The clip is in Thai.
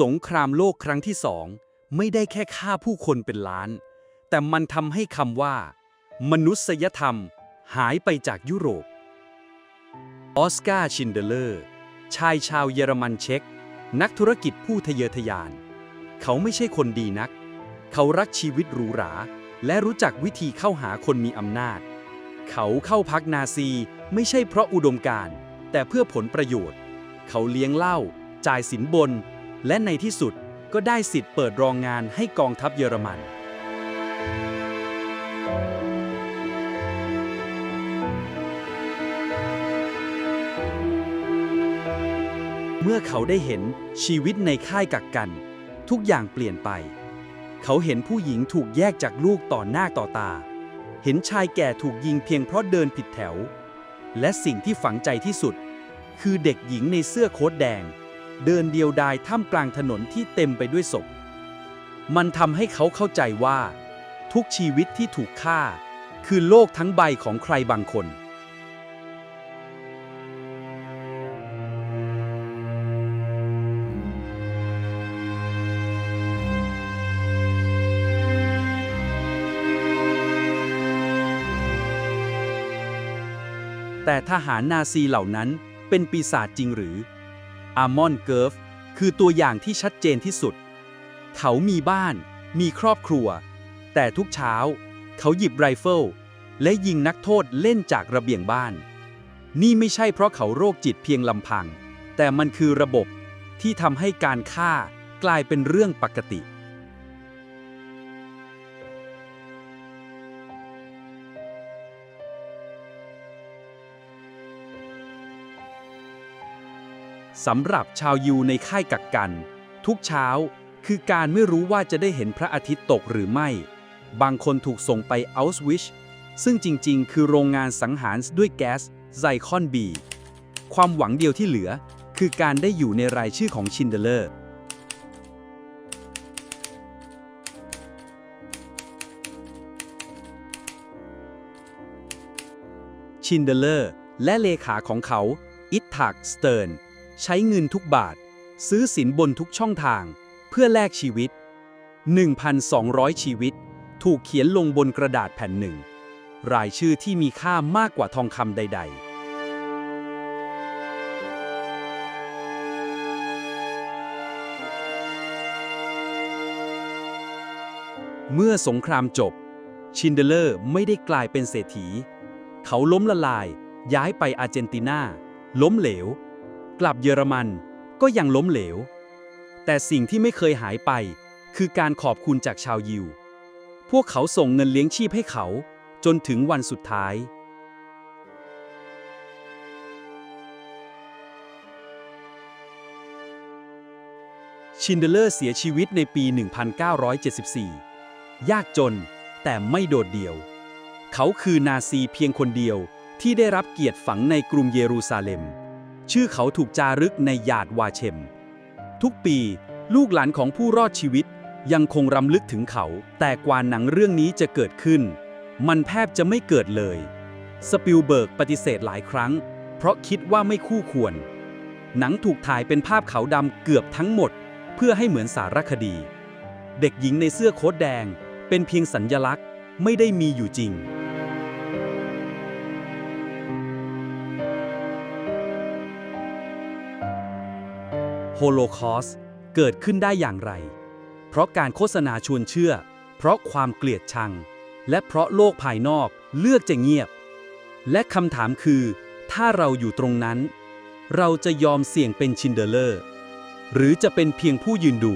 สงครามโลกครั้งที่สองไม่ได้แค่ฆ่าผู้คนเป็นล้าน แต่มันทำให้คำว่า มนุษยธรรม หายไปจากยุโรป ออสการ์ชินเดเลอร์ ชายชาวเยอรมันเช็ก นักธุรกิจผู้ทะเยอทะยาน เขาไม่ใช่คนดีนัก เขารักชีวิตหรูหรา และรู้จักวิธีเข้าหาคนมีอำนาจ เขาเข้าพักนาซีไม่ใช่เพราะอุดมการ แต่เพื่อผลประโยชน์ เขาเลี้ยงเหล้าจ่ายสินบน และในที่สุดก็ได้สิทธิ์เปิดโรองงานให้กองทัพเยอรมัน เมื่อเขาได้เห็นชีวิตในค่ายกักกัน ทุกอย่างเปลี่ยนไป เขาเห็นผู้หญิงถูกแยกจากลูกต่อหน้าต่อตา เห็นชายแก่ถูกยิงเพียงเพราะเดินผิดแถว และสิ่งที่ฝังใจที่สุด คือเด็กหญิงในเสื้อโค้ทแดง เดินเดียวดายท่ามกลางถนนที่เต็มไปด้วยศพ มันทำให้เขาเข้าใจว่า ทุกชีวิตที่ถูกฆ่า คือโลกทั้งใบของใครบางคน แต่ทหารนาซีเหล่านั้นเป็นปีศาจจริงหรือ อามอนเกิร์ฟคือตัวอย่างที่ชัดเจนที่สุด เขามีบ้าน มีครอบครัว แต่ทุกเช้า เขาหยิบไรเฟิลและยิงนักโทษเล่นจากระเบียงบ้าน นี่ไม่ใช่เพราะเขาโรคจิตเพียงลำพัง แต่มันคือระบบที่ทำให้การฆ่ากลายเป็นเรื่องปกติ สำหรับชาวยูในค่ายกักกัน ทุกเช้าคือการไม่รู้ว่าจะได้เห็นพระอาทิตย์ตกหรือไม่ บางคนถูกส่งไปอัลสวิชซึ่งจริงๆ คือโรงงานสังหารด้วยแก๊สไซคอนบี ความหวังเดียวที่เหลือ คือการได้อยู่ในรายชื่อของชินเดเลอร์ ชินเดเลอร์ และเลขาของเขา อิทถักสเติร์น ใช้เงินทุกบาท ซื้อสินบนทุกช่องทาง เพื่อแลกชีวิต 1,200 ชีวิต ถูกเขียนลงบนกระดาษแผ่นหนึ่ง รายชื่อที่มีค่ามากกว่าทองคำใด ๆเมื่อสงครามจบ ชินเดเลอร์ไม่ได้กลายเป็นเศรษฐี เขาล้มละลาย ย้ายไปอาร์เจนตินา ล้มเหลว กลับเยอรมันก็ยังล้มเหลว แต่สิ่งที่ไม่เคยหายไป คือการขอบคุณจากชาวยิว พวกเขาส่งเงินเลี้ยงชีพให้เขา จนถึงวันสุดท้าย ชินเดเลอร์เสียชีวิตในปี 1974 ยากจนแต่ไม่โดดเดี่ยว เขาคือนาซีเพียงคนเดียวที่ได้รับเกียรติฝังในกรุงเยรูซาเล็ม ชื่อเขาถูกจารึกในหยาดวาเชม ทุกปีลูกหลานของผู้รอดชีวิตยังคงรำลึกถึงเขา แต่กว่าหนังเรื่องนี้จะเกิดขึ้น มันแทบจะไม่เกิดเลย สปิลเบิร์กปฏิเสธหลายครั้ง เพราะคิดว่าไม่คู่ควร หนังถูกถ่ายเป็นภาพขาวดำเกือบทั้งหมด เพื่อให้เหมือนสารคดี เด็กหญิงในเสื้อโค้ทแดงเป็นเพียงสัญญลักษณ์ไม่ได้มีอยู่จริง โฮโลคอสเกิดขึ้นได้อย่างไร เพราะการโฆษณาชวนเชื่อ เพราะความเกลียดชัง และเพราะโลกภายนอกเลือกจะเงียบ และคำถามคือ ถ้าเราอยู่ตรงนั้น เราจะยอมเสี่ยงเป็นชินเดอเลอร์ หรือจะเป็นเพียงผู้ยืนดู